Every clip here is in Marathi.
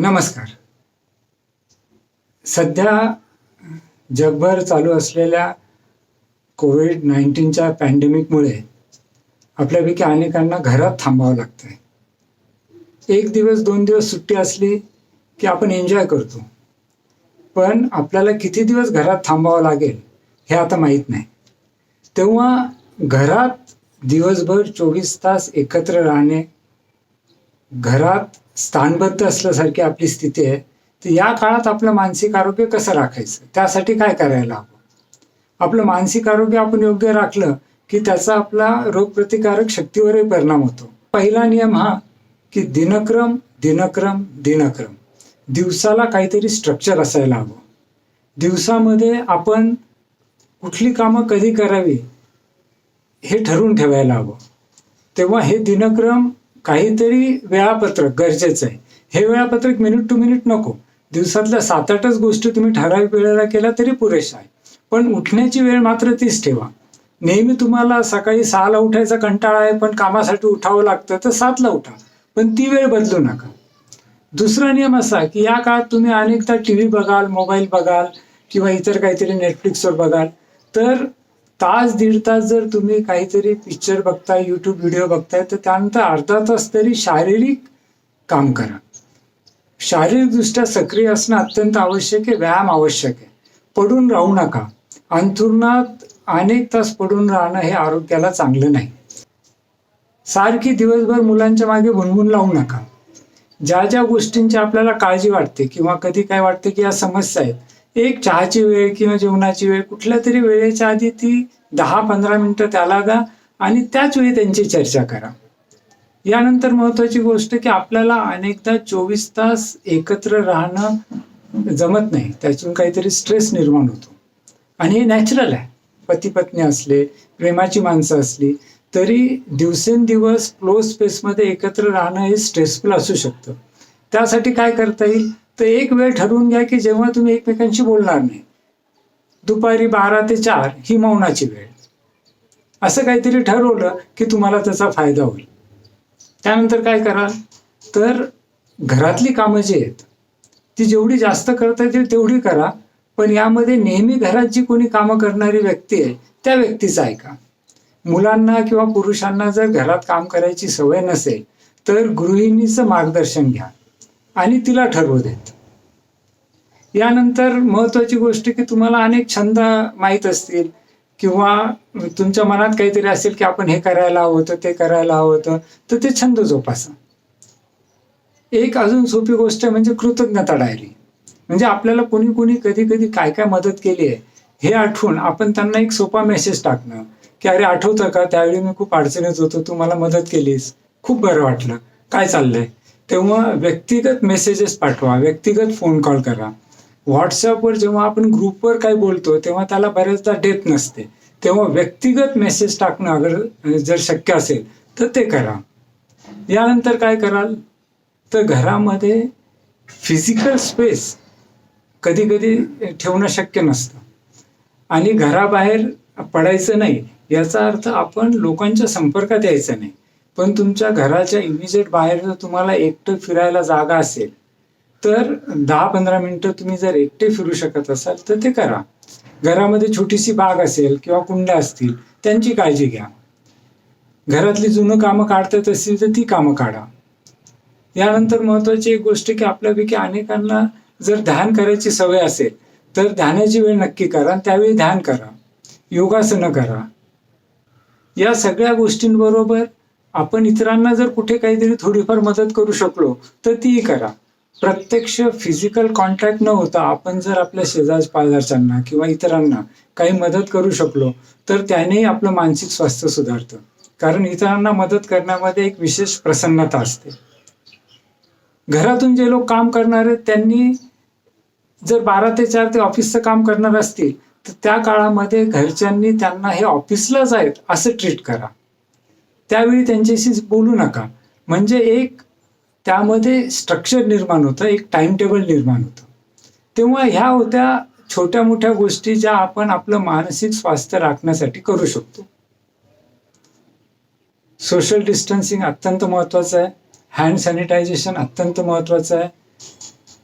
नमस्कार. सध्या जगभर चालू असलेल्या कोविड नाईन्टीनच्या पॅन्डेमिकमुळे आपल्यापैकी अनेकांना घरात थांबावं लागतंय. एक दिवस दोन दिवस सुट्टी असली की आपण एन्जॉय करतो. पण आपल्याला किती दिवस घरात थांबावं लागेल हे आता माहीत नाही. तेव्हा घरात दिवसभर चोवीस तास एकत्र राहणे घरात स्थानबद्ध असल्यासारखी आपली स्थिती आहे तर या काळात आपलं मानसिक आरोग्य कसं राखायचं? त्यासाठी काय करायला हवं? आपलं मानसिक आरोग्य आपण योग्य राखलं की त्याचा आपला रोगप्रतिकारक शक्तीवरही परिणाम होतो. पहिला नियम हा की दिनक्रम दिनक्रम दिनक्रम. दिवसाला काहीतरी स्ट्रक्चर असायला हवं. दिवसामध्ये आपण कुठली कामं कधी करावी हे ठरवून ठेवायला हवं. तेव्हा हे दिनक्रम काहीतरी वेळापत्रक गरजेचं आहे. हे वेळापत्रक मिनिट टू मिनिट नको. दिवसातल्या सात आठच गोष्टी तुम्ही ठराविक वेळेला केल्या तरी पुरेशा आहे. पण उठण्याची वेळ मात्र तीच ठेवा. नेहमी तुम्हाला सकाळी सहाला उठायचा कंटाळा आहे पण कामासाठी उठावं लागतं तर सातला उठा. पण ती वेळ बदलू नका. दुसरा नियम असा की या काळात तुम्ही अनेकदा टी व्ही बघाल मोबाईल बघाल किंवा इतर काहीतरी नेटफ्लिक्सवर बघाल. तर तास दीड तास जर तुम्ही काहीतरी पिक्चर बघताय यूट्यूब व्हिडिओ बघताय तर त्यानंतर अर्धा तास तरी शारीरिक काम करा. शारीरिकदृष्ट्या सक्रिय असणं अत्यंत आवश्यक आहे व्यायाम आवश्यक आहे. पडून राहू नका. अंथरुणात अनेक तास पडून राहणं हे आरोग्याला चांगलं नाही. सारखी दिवसभर मुलांच्या मागे भुणभुण लावू नका. ज्या ज्या गोष्टींची आपल्याला काळजी वाटते किंवा कधी काय वाटते की या समस्या आहेत एक चहाची वेळ किंवा जेवणाची वेळ कुठल्या तरी वेळेच्या आधी ती दहा पंधरा मिनटं त्याला द्या आणि त्याच वेळी त्यांची चर्चा करा. यानंतर महत्वाची गोष्ट की आपल्याला अनेकदा चोवीस तास एकत्र राहणं जमत नाही. त्यातून काहीतरी स्ट्रेस निर्माण होतो. आणि हे नॅचरल आहे. पती पत्नी असले प्रेमाची माणसं असली तरी दिवसेंदिवस क्लोज स्पेसमध्ये एकत्र राहणं हे स्ट्रेसफुल असू शकतं. त्यासाठी काय करता येईल? तर एक वेळ ठरवून घ्या की जेव्हा तुम्ही एकमेकांशी बोलणार नाही. दुपारी बारा ते चार ही मौनाची वेळ. असं काहीतरी ठरवलं की तुम्हाला त्याचा फायदा होईल. त्यानंतर काय करा? तर घरातली कामं जी आहेत ती जेवढी जास्त करता येतील तेवढी करा पण यामध्ये नेहमी घरात जी कोणी कामं करणारी व्यक्ती आहे त्या व्यक्तीचं ऐका. मुलांना किंवा पुरुषांना जर घरात काम करायची सवय नसेल तर गृहिणीचं मार्गदर्शन घ्या. आणि तिला ठरवू देत. यानंतर महत्वाची गोष्ट की तुम्हाला अनेक छंद माहीत असतील किंवा तुमच्या मनात काहीतरी असेल की आपण हे करायला हवं होतं ते करायला हवं होतं तर ते छंद जोपासा. एक अजून सोपी गोष्ट म्हणजे कृतज्ञता डायरी म्हणजे आपल्याला कोणी कोणी कधी कधी काय काय मदत केली आहे हे आठवून आपण त्यांना एक सोपा मेसेज टाकणं की अरे आठवतं का? त्यावेळी मी खूप अडचणीत होतो तू मला मदत केलीस खूप बरं वाटलं. काय चाललंय? तेव्हा व्यक्तिगत मेसेजेस पाठवा व्यक्तिगत फोन कॉल करा. व्हॉट्सअपवर जेव्हा आपण ग्रुपवर काय बोलतो तेव्हा त्याला बऱ्याचदा डेप नसते. तेव्हा व्यक्तिगत मेसेज टाकणं अगर जर शक्य असेल तर ते करा. यानंतर काय कराल? तर घरामध्ये फिजिकल स्पेस कधी कधी ठेवणं शक्य नसतं. आणि घराबाहेर पडायचं नाही याचा अर्थ आपण लोकांच्या संपर्कात यायचं नाही. पण तुमच्या घराच्या इमिजिएट बाहेर जर तुम्हाला एकटं फिरायला जागा असेल तर दहा पंधरा मिनटं तुम्ही जर एकटे फिरू शकत असाल तर ते करा. घरामध्ये छोटीशी बाग असेल किंवा कुंड्या असतील त्यांची काळजी घ्या. घरातली जुनं कामं काढतात असतील तर ती कामं काढा. यानंतर महत्वाची एक गोष्ट की आपल्यापैकी अनेकांना जर ध्यान करायची सवय असेल तर ध्यानाची वेळ नक्की करा त्यावेळी ध्यान करा. योगासनं करा. या सगळ्या गोष्टींबरोबर आपण इतरांना जर कुठे काहीतरी थोडीफार मदत करू शकलो तर तीही करा. प्रत्यक्ष फिजिकल कॉन्टॅक्ट न होता आपण जर आपल्या शेजार पाजारच्यांना किंवा इतरांना काही मदत करू शकलो तर त्यानेही आपलं मानसिक स्वास्थ्य सुधारतं. कारण इतरांना मदत करण्यामध्ये एक विशेष प्रसन्नता असते. घरातून जे लोक काम करणार आहेत त्यांनी जर बारा ते चार ते ऑफिसचं काम करणार असतील तर त्या काळामध्ये घरच्यांनी त्यांना हे ऑफिसलाच आहेत असं ट्रीट करा. त्यावेळी त्यांच्याशी बोलू नका. म्हणजे एक त्यामध्ये स्ट्रक्चर निर्माण होतं एक टाइम टेबल निर्माण होतं. तेव्हा ह्या होत्या छोट्या मोठ्या गोष्टी ज्या आपण आपलं मानसिक स्वास्थ्य राखण्यासाठी करू शकतो. सोशल डिस्टन्सिंग अत्यंत महत्वाचं आहे. हँड सॅनिटायझेशन अत्यंत महत्वाचं आहे.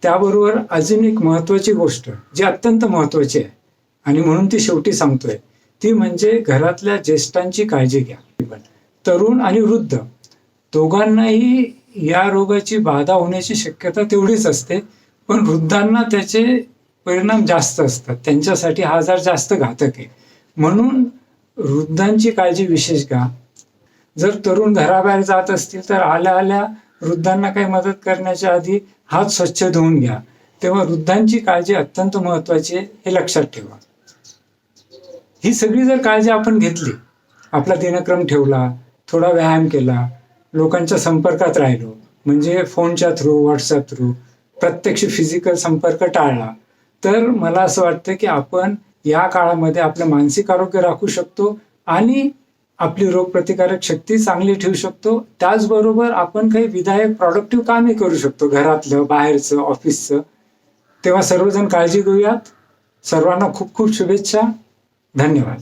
त्याबरोबर अजून एक महत्त्वाची गोष्ट जी अत्यंत महत्त्वाची आहे आणि म्हणून ती शेवटी सांगतोय ती म्हणजे घरातल्या ज्येष्ठांची काळजी घ्या. तरुण आणि वृद्ध. दोघांनाही या रोगाची बाधा होण्याची शक्यता तेवढीच असते पण वृद्धांना त्याचे परिणाम जास्त असतात. त्यांच्यासाठी हा आजार जास्त घातक आहे. म्हणून वृद्धांची काळजी विशेष घ्या. जर तरुण घराबाहेर जात असतील तर आल्या आल्या वृद्धांना काही मदत करण्याच्या आधी हात स्वच्छ धुवून घ्या. तेव्हा वृद्धांची काळजी अत्यंत महत्वाची आहे हे लक्षात ठेवा. ही सगळी जर काळजी आपण घेतली आपला दिनक्रम ठेवला थोडा व्यायाम केला लोकांच्या संपर्कात राहिलो म्हणजे फोनच्या थ्रू व्हॉट्सअप थ्रू प्रत्यक्ष फिजिकल संपर्क टाळला. तर मला असं वाटतं की आपण या काळामध्ये आपलं मानसिक आरोग्य राखू शकतो आणि आपली रोगप्रतिकारक शक्ती चांगली ठेवू शकतो. त्याचबरोबर आपण काही विधायक प्रॉडक्टिव्ह कामही करू शकतो घरातलं बाहेरचं ऑफिसचं तेव्हा सर्वजण काळजी घेऊयात. सर्वांना खूप खूप शुभेच्छा. धन्यवाद.